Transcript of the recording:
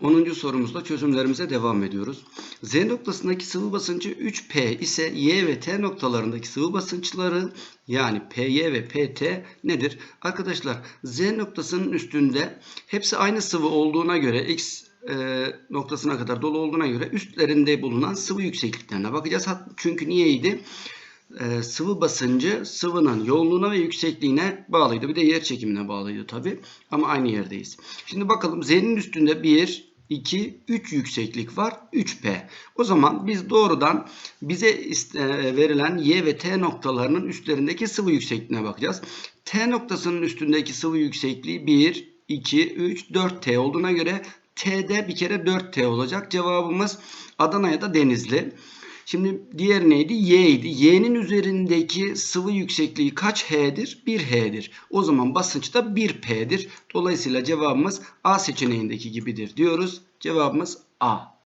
10. sorumuzda çözümlerimize devam ediyoruz. Z noktasındaki sıvı basıncı 3P ise Y ve T noktalarındaki sıvı basınçları yani PY ve PT nedir? Arkadaşlar Z noktasının üstünde hepsi aynı sıvı olduğuna göre X e, noktasına kadar dolu olduğuna göre üstlerinde bulunan sıvı yüksekliklerine bakacağız. Çünkü niyeydi? E, sıvı basıncı sıvının yoğunluğuna ve yüksekliğine bağlıydı. Bir de yer çekimine bağlıydı tabi. Ama aynı yerdeyiz. Şimdi bakalım Z'nin üstünde 1, 2, 3 yükseklik var. 3P. O zaman biz doğrudan bize e, verilen Y ve T noktalarının üstlerindeki sıvı yüksekliğine bakacağız. T noktasının üstündeki sıvı yüksekliği 1, 2, 3, 4T olduğuna göre T'de bir kere 4T olacak. Cevabımız Adana ya da Denizli. Şimdi diğer neydi? Y idi. Y'nin üzerindeki sıvı yüksekliği kaç H'dir? 1 H'dir. O zaman basınç da 1 P'dir. Dolayısıyla cevabımız A seçeneğindeki gibidir diyoruz. Cevabımız A.